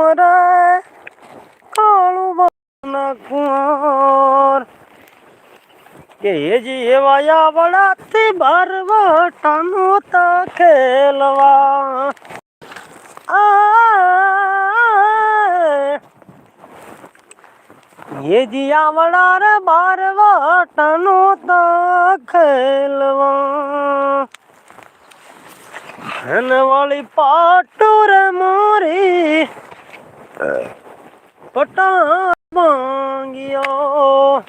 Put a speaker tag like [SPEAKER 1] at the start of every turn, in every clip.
[SPEAKER 1] રે કાળું બના કુંવર. કે હેજી એવા આવડાથી બારવટાનું તો ખેલવા હેજી આવડા રે બારવટાનું તો ખેલવા વાળી પાટુર મારી પટા માંગ્યો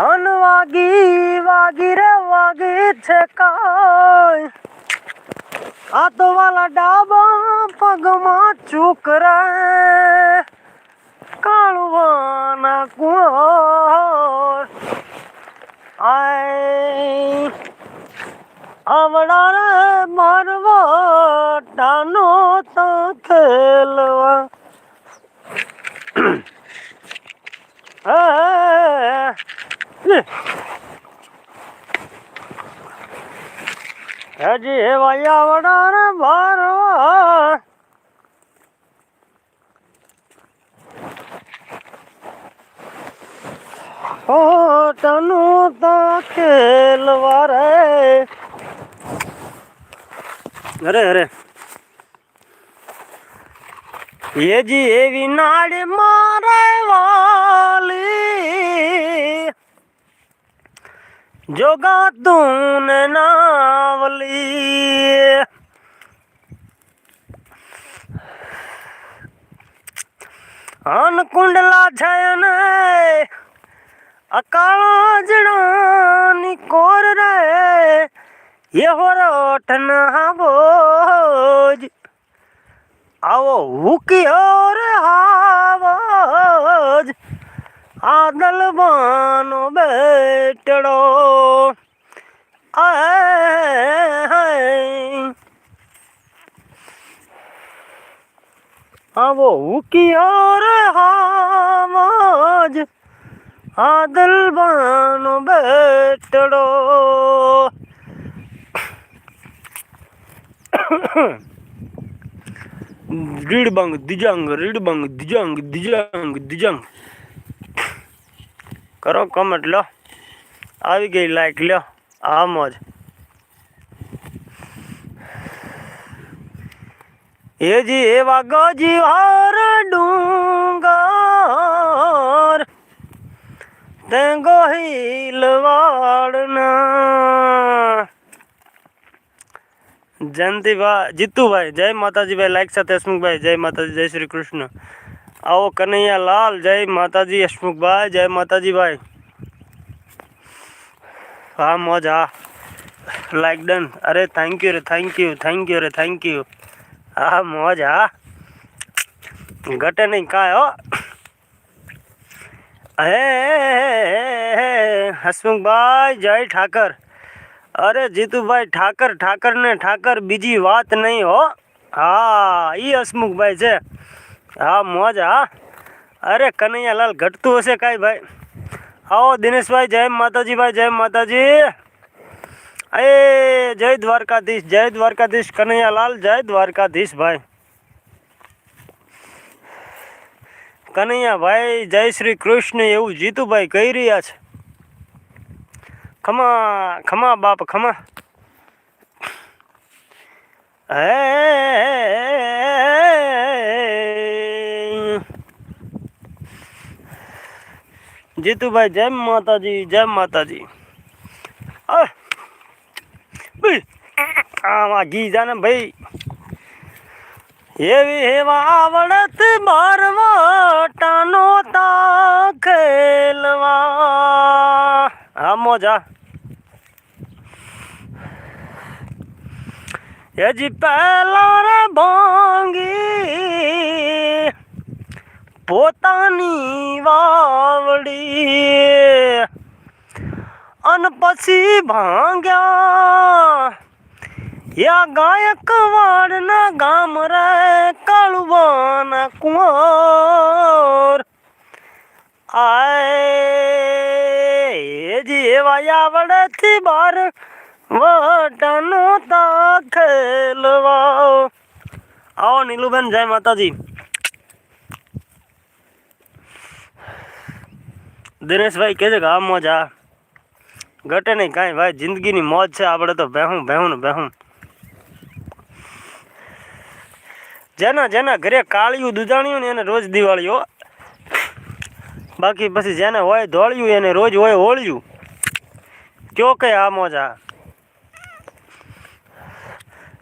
[SPEAKER 1] અન વાગી વાગી રે, વાગી છે કાય આ તો વાલા ડાબા પગમાં ચૂક રે કાળવાના કુંવર. આય. આવડા રે મારવા ટાનો તો ખેલવા. હજી એવા આવડા રે મારવા. ઓ તનું તો ખેલવા રે. અરે અરે. એજી એવી નાડી મારે વાલી જોગા તું નાવલી. અન કુંડલા છે ને અકાળા જણાની કોર રે એહો રોઠન હાવોજ આવો હુકિયો રે હાવોજ આદલ બાનો બેટડો આય આવો હુકિયો રે હાવોજ આદલ બાનો બેટડો રીડબંગ, દિજંગ રીડબંગ, દિજંગ દિજંગ દિજંગ. કરો કમેન્ટ લો. આવી ગઈ લાઈક લ્યો આ મોજ એ વાગો જી, હર ડુંગર. તે ગોહિલ વાળના જયંતિભાઈ જીતુભાઈ, જય માતાજીભાઈ લાઈક સાથે હસમુખભાઈ, જય માતાજી, જય શ્રી કૃષ્ણ. આવો કનૈયા લાલ, જય માતાજી, હસમુખભાઈ, જય માતાજીભાઈ હા, મોજ. હા લાઈક ડન અરે થેન્ક યુ રે થેન્ક યુ થેન્ક યુ રે થેન્ક યુ હા, મોજ. હા ઘટે નહીં કાંઈ હો, હે, હસમુખભાઈ, જય ઠાકર. અરે જીતુભાઈ ઠાકર ઠાકર ને ઠાકર બીજી વાત નહીં હો. હા, ઈ હસમુખભાઈ છે. હા, મોજ, હા. અરે કનૈયાલાલ ઘટતું હશે કાંઈ ભાઈ? આવો દિનેશભાઈ, જય માતાજીભાઈ જય માતાજી. એ, જય દ્વારકાધીશ જય દ્વારકાધીશ કનૈયાલાલ, જય દ્વારકાધીશ ભાઈ. કનૈયાભાઈ જય શ્રી કૃષ્ણ એવું જીતુભાઈ કહી રહ્યા છે. ખમા ખમા બાપ ખમા જીતુભાઈ જય માતાજી જય માતાજી આમાં ઘી જાને ભાઈ એવી એવા આવડત બારવાટાનો તા ખેલવા આ મોજા હજી પહેલા રે ભાંગી. પોતાની વાવડી. અન પછી ભાંગ્યા. યા ગાયક વાડના ગામ રે કળવાના કુંવર. આય જેવા આવડેથી બાર વટાનો તા ખેલવા. આવો નીલુબેન, જય માતાજી. દિનેશભાઈ કે છે કે આ મોજ. ઘટે નહીં, કાંઈ. ભાઈ, જિંદગીની મોજ છે. આપણે તો બેહું બેહું ને બેહું. જેના જેના ઘરે કાળિયું દુધાણ્યું ને એને રોજ દિવાળી હો બાકી પછી જેને હોય ધોળ્યું એને રોજ હોય હોળ્યું કયો કે આ મોજ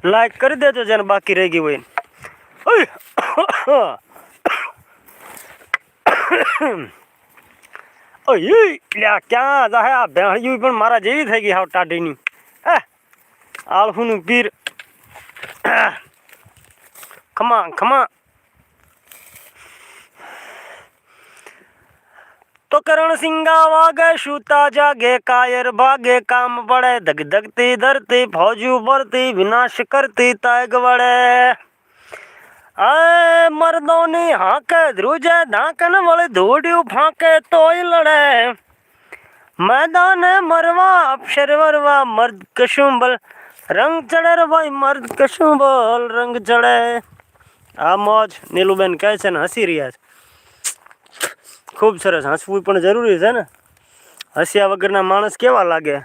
[SPEAKER 1] લાઈક કરી દેજો જેને બાકી રહી ગઈ હોય ક્યાં જાહે આ ભેણિયું પણ મારા જેવી થઈ ગઈ હાવ ટાઢીની. હે? આળહુનું પીર. ખમા ખમા તો કરણ સિંગા વાગે શુતા જાગે, કાયર ભાગે, કામ પડે ધગ ધગતી ધરતી ફૌજ્યું ભરતી, વિનાશ કરતી તાગ વળે. આ મર્દોની હાંકે ધ્રુજે ધાકન વળી ધૂડ્યું ફાંકે તોય લડે. મેદાને મરવા અક્ષર વરવા, મર્દ કશું બલ રંગ ચડે રે ભાઈ, મર્દ કશું બોલ રંગ ચડે. આ મોજ નીલુબેન કહે છે ને, હસી રહ્યા છે. ખૂબ સરસ હસવું પણ જરૂરી છે ને? હસ્યા વગરના માણસ કેવા લાગે?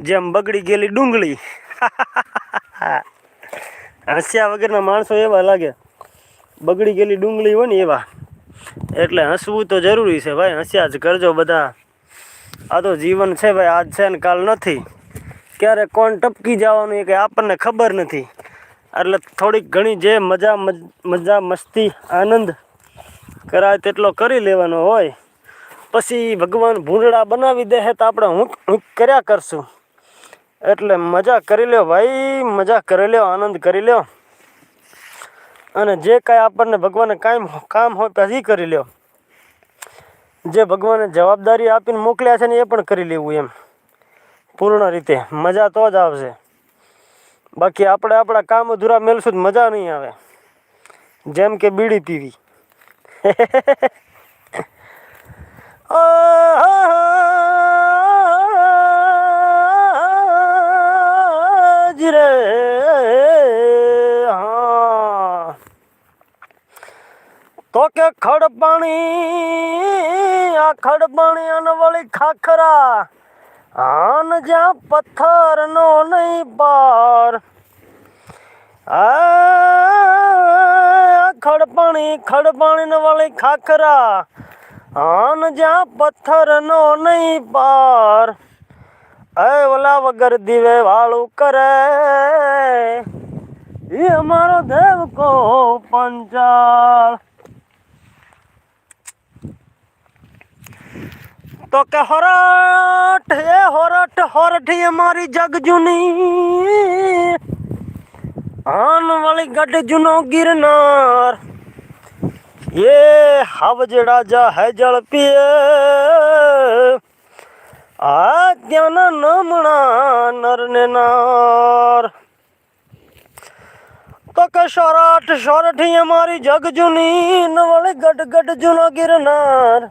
[SPEAKER 1] જેમ બગડી ગયેલી ડુંગળી. હસ્યા વગરના માણસો એવા લાગે. બગડી ગયેલી ડુંગળી હોય ને એવા. એટલે હસવું તો જરૂરી છે ભાઈ, હસ્યા જ કરજો બધા. આ તો જીવન છે ભાઈ, આજ છે ને કાલ નથી. ક્યારે કોણ ટપકી જવાનું એ કંઈ આપણને ખબર નથી. એટલે થોડીક ઘણી જે મજા, મજ- મસ્તી, આનંદ કરાય તેટલો કરી લેવાનો હોય. પછી ભગવાન ભૂંડડા બનાવી દે તો આપણે હું હું કર્યા કરશું. એટલે મજા કરી લ્યો ભાઈ, મજા કરી લ્યો, આનંદ કરી લ્યો. અને જે કાંઈ આપણને ભગવાને કાંઈ કામ હોય પછી કરી લ્યો. જે ભગવાને જવાબદારી આપીને મોકલ્યા છે ને એ પણ કરી લેવું એમ. પૂર્ણ રીતે. મજા તો જ આવશે. બાકી આપણે આપણા કામ અધૂરા મેળશું મજા નહીં આવે. જેમ કે બીડી પીવી. તો કે ખડ પાણી આ ખડ પાણી અને વળી ખાખરા, આન જ્યાં પથ્થર નો નહીં પાર. આ ખડ પાણી ખડ પાણી ને વળી ખાખરા. આન જ્યાં પથ્થર નો નહીં પાર, એ ઓલા વગર દીવે વાળું કરે. એ અમારો દેવ કો પંચાળ. તો કે હોરઠ, એ હોરઠ, હોરઠી અમારી જગ જૂની વાળી ગઢ જૂનો ગિરનાર. એ હાવજડા જા હે જળ પીએ. આ ત્યાંના નમણા નર ને નાર. તો કે સોરાઠ સોરઠી અમારી જગ જૂની, ન વળી ગઢ ગઢ જૂનો ગિરનાર.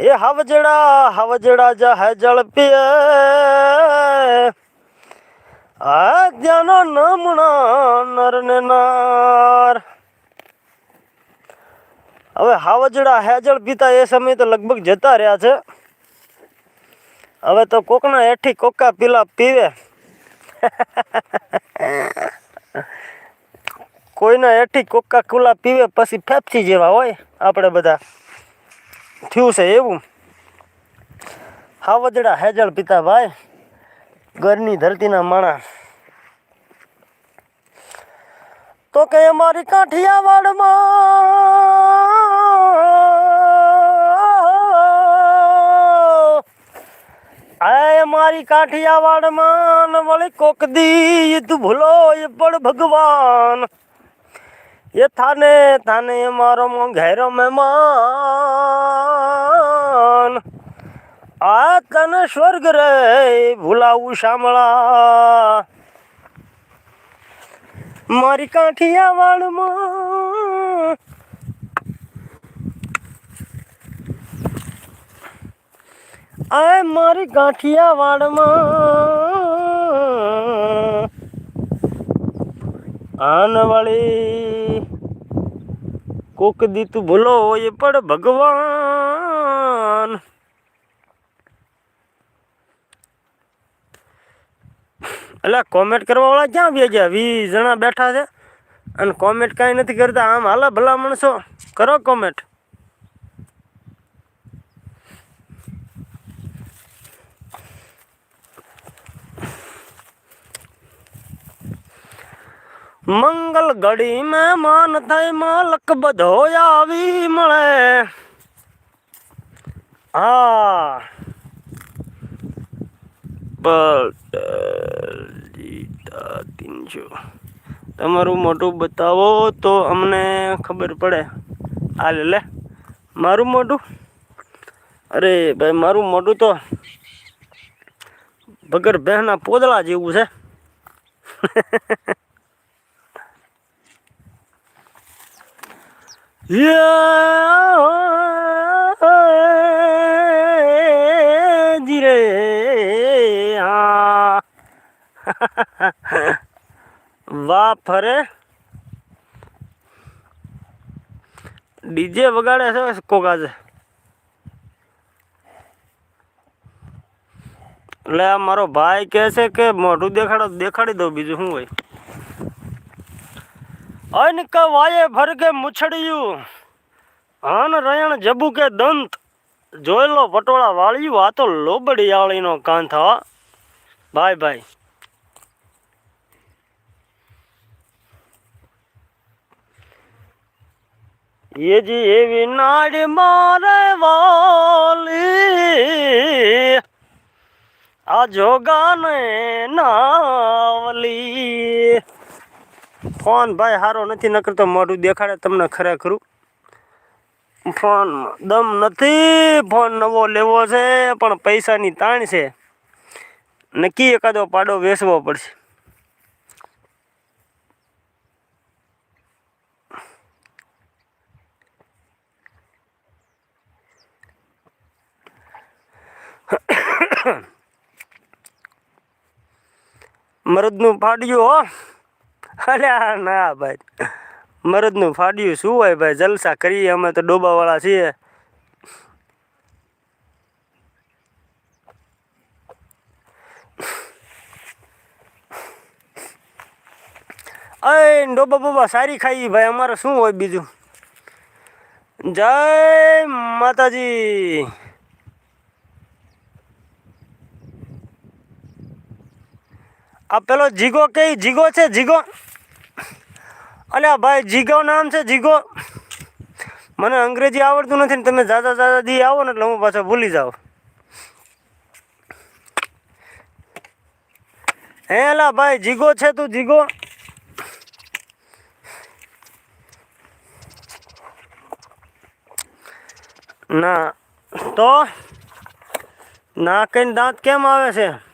[SPEAKER 1] એ હવજડા હવજડા જહે જળ પીએ આ ત્યાંનો નમણા નરને નાર. હવે હાવજડા હેજળ પીતા એ સમય તો લગભગ જતા રહ્યા છે. હવે તો કોકના હેઠી કોકા પીલા પીવે. કોઈના હેઠી કોકા કુલા પીવે પછી ફેફસી જેવા હોય આપણે બધા. થયું છે એવું. હાવજડા હેજળ પીતા ભાઈ. ઘરની ધરતીના માણા તો કે અમારી કાઠિયાવાડમાં, આ અમારી કાઠિયાવાડમાં વળી કોક દી તું ભૂલો એ પણ ભગવાન. એ થાને થાને અમારો ઘેરો મહેમાન. આ તને સ્વર્ગ રે ભૂલાવું શામળા. મારી કાઠિયાવાડમાં આ મારી કાઠિયાવાડમાં આનવાળી કોક દીત ભૂલો એ પણ ભગવાન. એટલે કોમેન્ટ કરવા વાળા ક્યાં બે ગયા વીસ જણા બેઠા છે. અને કોમેન્ટ કાંઈ નથી કરતા. આમ હાલા ભલા માણસો. કરો કોમેન્ટ મંગલ ઘડી મેં માન થાય માલક બધો આવી મળે. હા. પટેલ તીનસો તમારું મોટું બતાવો તો અમને ખબર પડે. આ લે લે. મારું મોટું અરે ભાઈ, મારું મોટું તો વગર બહેના પોદળા જેવું છે. યા વાહ, ફરે. ડીજે વગાડે છે કોકાજે એટલે આ મારો ભાઈ કહે છે કે મોઢું દેખાડો, દેખાડી દઉં બીજું શું હોય. અન કવાયે ભર કે મુછડિયું. હન રયણ જબુ કે દંત. જોયેલો પટોળા વાળ્યું, આ તો લોબડી આળીનો કાંથ ભાઈ ભાઈ. એ જી એવી નાડી મારે વાલી. આ જોગાને નાવલી. ફોન ભાઈ સારો નથી નકરતો મોઢું દેખાડે, તમને ખરેખરું ફોન દમ નથી, ફોન નવો લેવો છે, પણ પૈસાની તાણ છે. નક્કી એકાદો પાડો વેચવો પડશે. મરદનું ફાડ્યું, હો. અરે ના, ભાઈ. મરદનું ફાડ્યું શું હોય, ભાઈ? જલસા કરીએ, અમે તો ડોબાવાળા છીએ. અય ડોબા બોબા સારી ખાઈ ભાઈ. અમારે શું હોય બીજું? જય માતાજી. આ પેલો જીગો કઈ? જીગો છે? જીગો? અલ્યા ભાઈ જીગો નામ છે? જીગો? મને અંગ્રેજી આવડતું નથી ને તમે દાદા જાજા દી આવો ને એટલે હું પાછો ભૂલી જાઉં. હે અલા ભાઈ, જીગો છે તું? જીગો? ના, તો? ના કઈ દાંત કેમ આવે છે?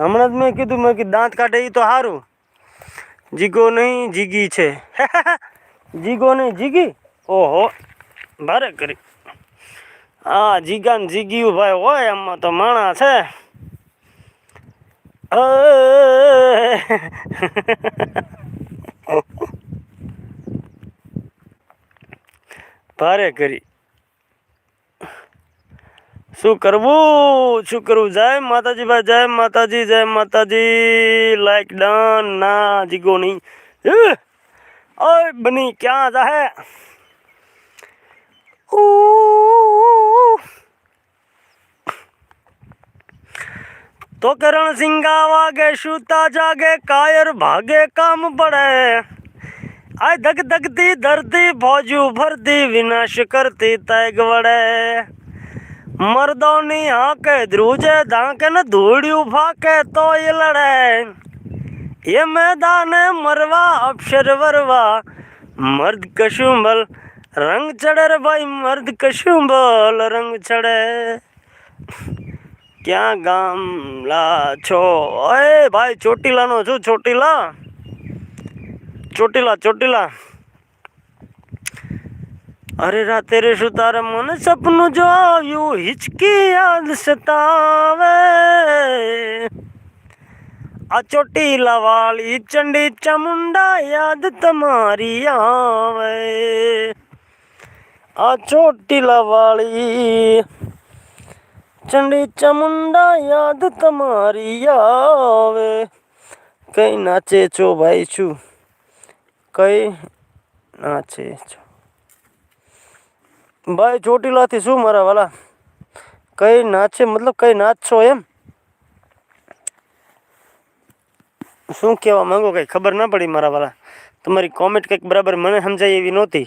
[SPEAKER 1] હમણાં જ મેં કીધું મેં કીધું દાંત કાઢે એ તો સારું જીગો નહીં, જીગી છે. જીગો નહીં, જીગી? ઓહો, ભારે કરી. હા જીગા ને જીગ્યું ભાઈ હોય એમાં તો માણા છે. ભારે કરી. શું કરવું? શું કરવું? જય માતાજી ભાઈ, જય માતાજી જય માતાજી. લાઈક ડન ના, જીગો નહીં! ઓય, બની, ક્યાં જાહે! તો કરણ સિંગા વાગે સુતા જાગે, કાયર ભાગે કામ પડે. આ ધગ ધગતી ધરતી ફોજુ ભરતી, વિનાશ કરતી તૈગ વડે. મર્દોની હાકે ધ્રુજે ધાંકે ને ધૂળ્યું ફાકે તોય લડે. એ મેદાને મરવા અક્ષર વરવા. મર્દ કશુંબલ રંગ ચડે રે ભાઈ, મર્દ કશુંબલ રંગ ચડે. ક્યાં ગામલા છો? એ ભાઈ, ચોટીલાનો છું, ચોટીલા. ચોટીલા ચોટીલા. અરે રાતે રે શું તારે મને સપનું જો આવ્યું હિચકી યાદ સતાવે. આ ચોટીલા વાળી ચંડી ચામુંડા યાદ તમારી આવે. આ ચોટીલા વાળી ચંડી ચામુંડા યાદ તમારી આવે. કઈ નાચે છો ભાઈ છું? કઈ નાચે છો? ભાઈ, ચોટીલાથી શું મારા વાલા? કઈ નાચે મતલબ કઈ નાચશો એમ? શું કહેવા માંગો? કંઈ ખબર ના પડી મારા વાલા. તમારી કોમેન્ટ કંઈક બરાબર મને સમજાય એવી નહોતી.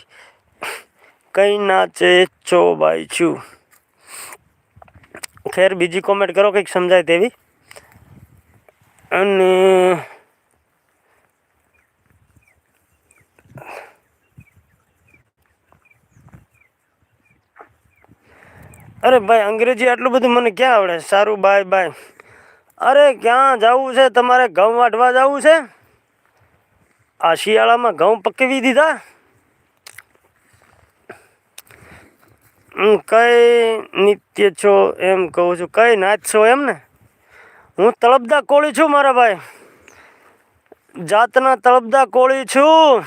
[SPEAKER 1] કઈ નાચે છો ભાઈ છું? ખેર, બીજી કોમેન્ટ કરો, કંઈક સમજાય તેવી. અને અરે ભાઈ, અંગ્રેજી આટલું બધું મને ક્યાં આવડે? સારું બાય બાય અરે, ક્યાં જવું છે? તમારે ઘઉં વાટવા જવું છે? આ શિયાળામાં ઘઉં પકવી દીધા? હું કઈ નિત્ય છો એમ કહું છું. કઈ નાચ છો એમ ને? હું તળપદા કોળી છું મારા ભાઈ. જાતના તળપદા કોળી છું.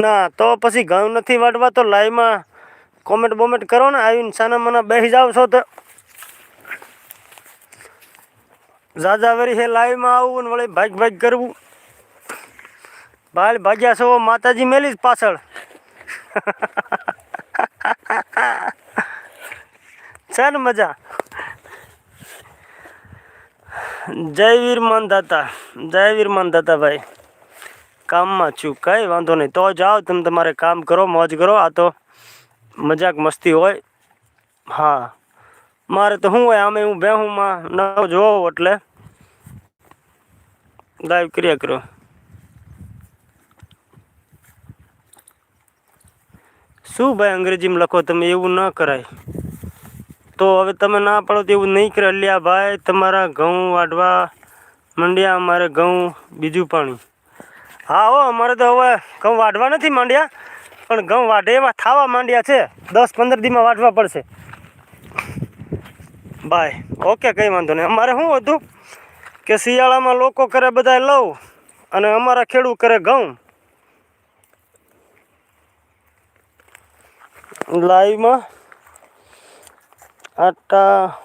[SPEAKER 1] ના, તો પછી ઘઉં નથી વાટવા તો લાઈવમાં કોમેન્ટ બોમેન્ટ કરો ને, આવીને સાના મના બેસી જાવ છો તો. ઝાઝા વરી હે લાઈવમાં આવવું ને વળી ભાગ ભાગ કરવું. ભાઈ ભાગ્યા છો, માતાજી મેલી પાછળ. છે ને મજા. જય વીર માનદાતા જય વીર માનદાતા ભાઈ. કામમાં છું, કંઈ વાંધો નહીં. તો જાઓ, તમે તમારે કામ કરો, મોજ કરો, આ તો મજાક મસ્તી હોય? હા. મારે તો શું હોય, આમે હું બેહુંમાં ન જોઉં એટલે. લાઈવ કર્યા કરો. શું ભાઈ અંગ્રેજીમાં લખો તમે? એવું ન કરાય. તો હવે તમે ના પાડો તો એવું નહીં કરે અલ્યા ભાઈ, તમારા ઘઉં વાઢવા, માંડ્યા, અમારે ઘઉં, બીજું પાણી. હા હો, અમારે તો હવે ઘઉં વાઢવા નથી માંડ્યા. પણ ઘઉં વાઢે એવા થાવા માંડ્યા છે. દસ પંદર દીમાં વાઢવા પડશે. બાય, ઓકે, કંઈ વાંધો નહીં. અમારે શું હતું કે શિયાળામાં લોકો કરે બધા લઉં અને અમારા ખેડૂત કરે ઘઉં. લાઈવમાં આટા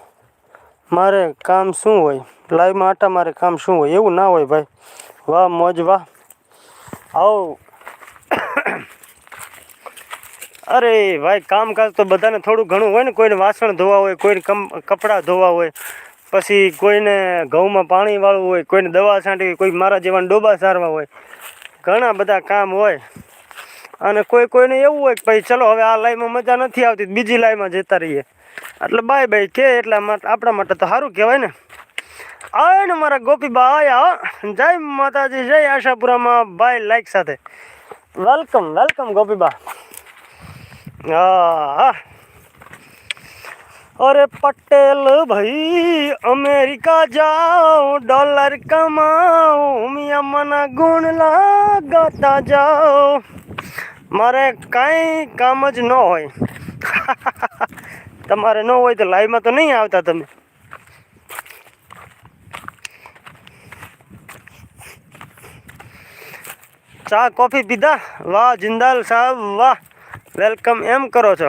[SPEAKER 1] મારે કામ શું હોય? લાઈવમાં આટા મારે કામ શું હોય? એવું ના હોય ભાઈ. વાહ, મોજ, વાહ. આવો. અરે ભાઈ, કામકાજ તો બધાને થોડું ઘણું હોય ને, કોઈને વાસણ ધોવા હોય, કોઈને કમ, કપડાં ધોવા હોય, પછી કોઈને ઘઉંમાં પાણી વાળવું હોય, કોઈને દવા છાંટવી કોઈ મારા જેવાને ડોબા સારવા હોય, ઘણા બધા કામ હોય. અને કોઈ કોઈને એવું હોય કે ભાઈ, ચલો, હવે આ લાઈનમાં મજા નથી આવતી, બીજી લાઈનમાં જતા રહીએ. એટલે બાય બાય કે, એટલા માટે આપણા માટે તો સારું કહેવાય ને. આવે ને મારા ગોપીબા હો. જય માતાજી, જય આશાપુરામાં. બાય લાઈક સાથે. વેલકમ વેલકમ ગોપીબા હા હા અરે પટેલ ભાઈ અમેરિકા જાઓ ડોલર કમાઓ મિયા મના ગુણ લગાતા જાઓ મારે કાંઈ કામ જ ન હોય તમારે ન હોય તો લાઈવમાં તો નહીં આવતા તમે ચા કોફી પીધા વાહ જિંદાલ સાહેબ વાહ વેલકમ એમ કરો છો?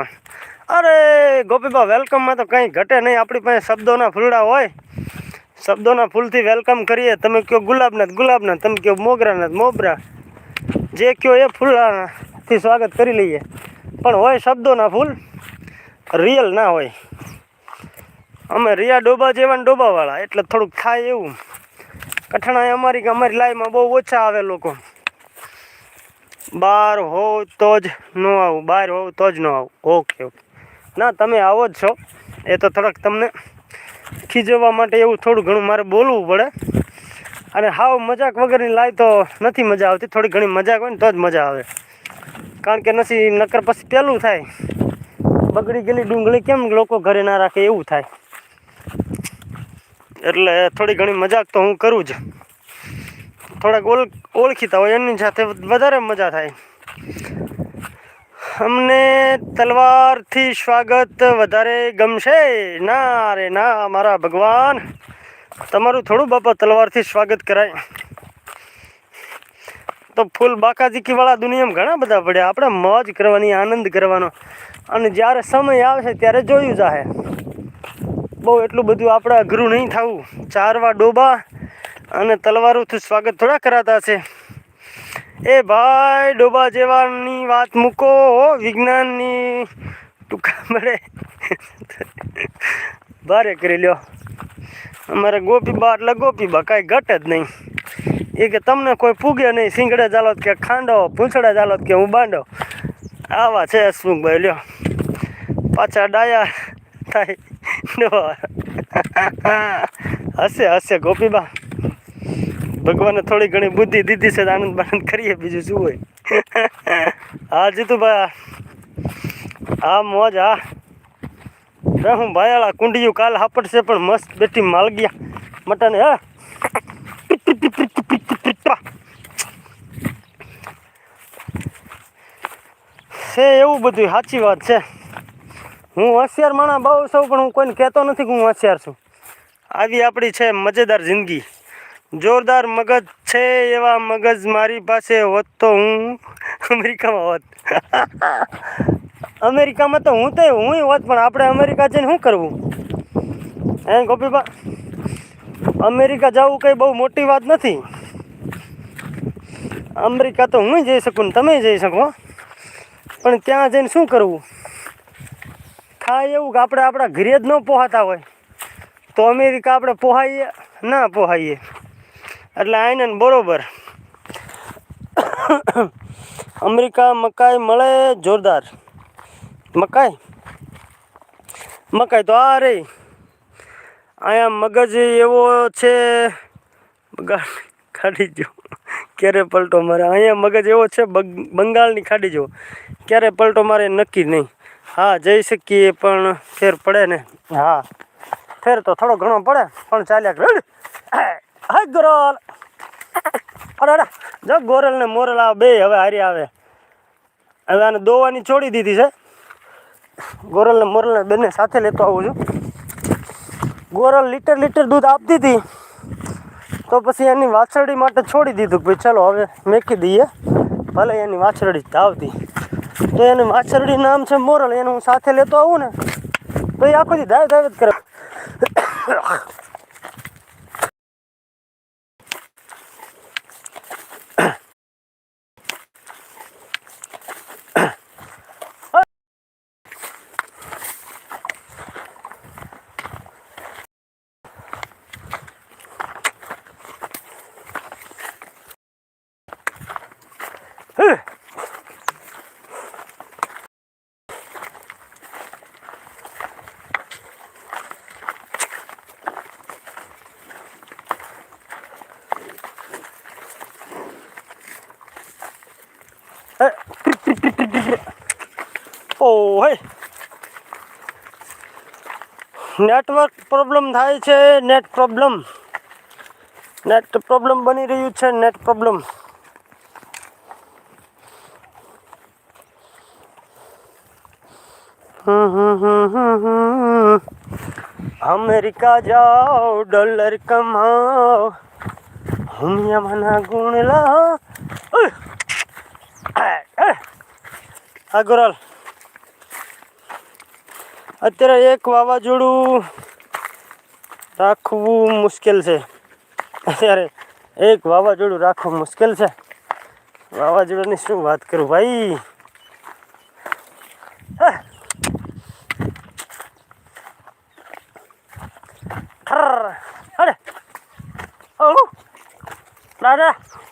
[SPEAKER 1] અરે, ગોપીબા, વેલકમમાં તો કંઈ ઘટે નહીં. આપણી પાસે શબ્દોના ફૂલડા હોય. શબ્દોના ફૂલથી વેલકમ કરીએ. તમે કહો ગુલાબના ગુલાબના તમે કહો મોગરાના મોબરા. જે કહો એ ફૂલડાથી સ્વાગત કરી લઈએ. પણ હોય શબ્દોના ફૂલ? રિયલ ના હોય. અમે રિયા ડોબા જેવા ને ડોબાવાળા. એટલે થોડુંક થાય એવું. કઠણાઈ અમારી કે અમારી લાઈફમાં બહુ ઓછા આવે લોકો. બહાર હોવ તો જ ન આવું બહાર હોવ તો જ ન આવું. Okay okay. ના, તમે આવો જ છો. એ તો થોડાક તમને ખીજવવા માટે એવું થોડું ઘણું મારે બોલવું પડે. અને હાવ મજાક વગરની લાય તો નથી મજા આવતી. થોડી ઘણી મજાક હોય ને તો જ મજા આવે. કારણ કે નથી નકર પછી પહેલું થાય. બગડી ગયેલી ડુંગળી કેમ લોકો ઘરે ના રાખે એવું થાય. એટલે થોડી ઘણી મજાક તો હું કરું જ. થોડાક ઓળ ઓળખીતા હોય, એમની સાથે વધારે મજા થાય. અમને તલવારથી સ્વાગત વધારે ગમશે. ના રે, ના, મારા ભગવાન. તમારું થોડું બાપા તલવારથી સ્વાગત કરાય. તો ફૂલ બાકાજીકીવાળા દુનિયામાં ઘણા બધા પડ્યા. આપણે મોજ કરવાની, આનંદ કરવાનો. અને જ્યારે સમય આવશે ત્યારે જોયું જાહે. બહુ એટલું બધું આપણે અઘરું નહીં થવું. ચારવા ડોબા અને તલવારોથી સ્વાગત થોડા કરાતા છે એ ભાઈ, ડોબા જેવાની વાત મૂકો વિજ્ઞાનની ટૂંકા મળે. ભારે કરી લ્યો. અમારે ગોપીબા એટલે ગોપીબા કાંઈ ઘટે જ નહીં. એ કે તમને કોઈ પૂગે નહીં સિંગડે ચાલો કે ખાંડો પૂંછડે ચાલો કે હું બાંડો. આવા છે હસમુખભાઈ, લ્યો. પાછા ડાયા થાય. હશે હશે ગોપીબા ભગવાને થોડી ઘણી બુદ્ધિ દીધી છે આનંદ બાનંદ કરીએ, બીજું શું હોય? હા, જીતુભાઈ, હા મોજ, હા. હું ભાયાળા કુંડિયું કાલ હાપડશે પણ મસ્ત બેઠી માલ ગયા મટન, હે? છે એવું બધું સાચી વાત છે. હું હોશિયાર માણા બહુ સૌ પણ હું કોઈને કહેતો નથી કે હું હોશિયાર છું. આવી આપણી છે મજેદાર જિંદગી. જોરદાર મગજ છે એવા મગજ મારી પાસે હોત તો હું અમેરિકામાં હોત. અમેરિકામાં તો હું તો હું હોત, પણ આપણે અમેરિકા જઈને શું કરવું? હે, ગોપીબા, અમેરિકા જવું કંઈ બહુ મોટી વાત નથી. અમેરિકા તો હું જઈ શકું ને તમે જઈ શકો. પણ ત્યાં જઈને શું કરવું? થાય એવું કે આપણે આપણા ઘરે જ ન પોહાતા હોય. તો અમેરિકા આપણે પોહાઈએ, ના પોહાઈએ. એટલે આઈને બરોબર. અમેરિકા મકાઈ મળે જોરદાર. મકાઈ? મકાઈ તો આ રે. અહીંયા મગજ એવો છે. ખાડી જો. ક્યારે પલટો મારે? અહીંયા મગજ એવો છે બંગાળની ખાડી જો. ક્યારે પલટો મારે નક્કી નહીં. હા, જઈ શકીએ, પણ ફેર પડે ને. હા. ફેર તો થોડો ઘણો પડે, પણ ચાલ્યા હા ગોરલ. અરે અરે, જો ગોરલ ને મોરલ આ બે હવે હારી આવે. હવે આને દોવાની છોડી દીધી છે. ગોરલ ને મોરલ ને બંને સાથે લેતો આવું છું. ગોરલ લીટર લીટર દૂધ આપતી હતી. તો પછી એની વાછરડી માટે છોડી દીધું ભાઈ ચલો હવે મેકી દઈએ. ભલે એની વાછરડી જ ધાવતી તો એની વાછરડી નામ છે મોરલ, એને હું સાથે લેતો આવું ને. તો એ આખો દી દાવે ધાવ જ કરે. ઓ નેટવર્ક પ્રોબ્લેમ થાય છે નેટ પ્રોબ્લેમ નેટ પ્રોબ્લેમ બની રહ્યું છે નેટ પ્રોબ્લેમ અમેરિકા જાઓ, ડોલર કમાઓ. હુમિયામાંના ગુણ લા ઉહ! અત્યારે એક વાવાઝોડું રાખવું મુશ્કેલ છે. અત્યારે એક વાવાઝોડું રાખવું મુશ્કેલ છે. વાવાઝોડાની શું વાત કરું ભાઈ. અરે. ઓ દાદા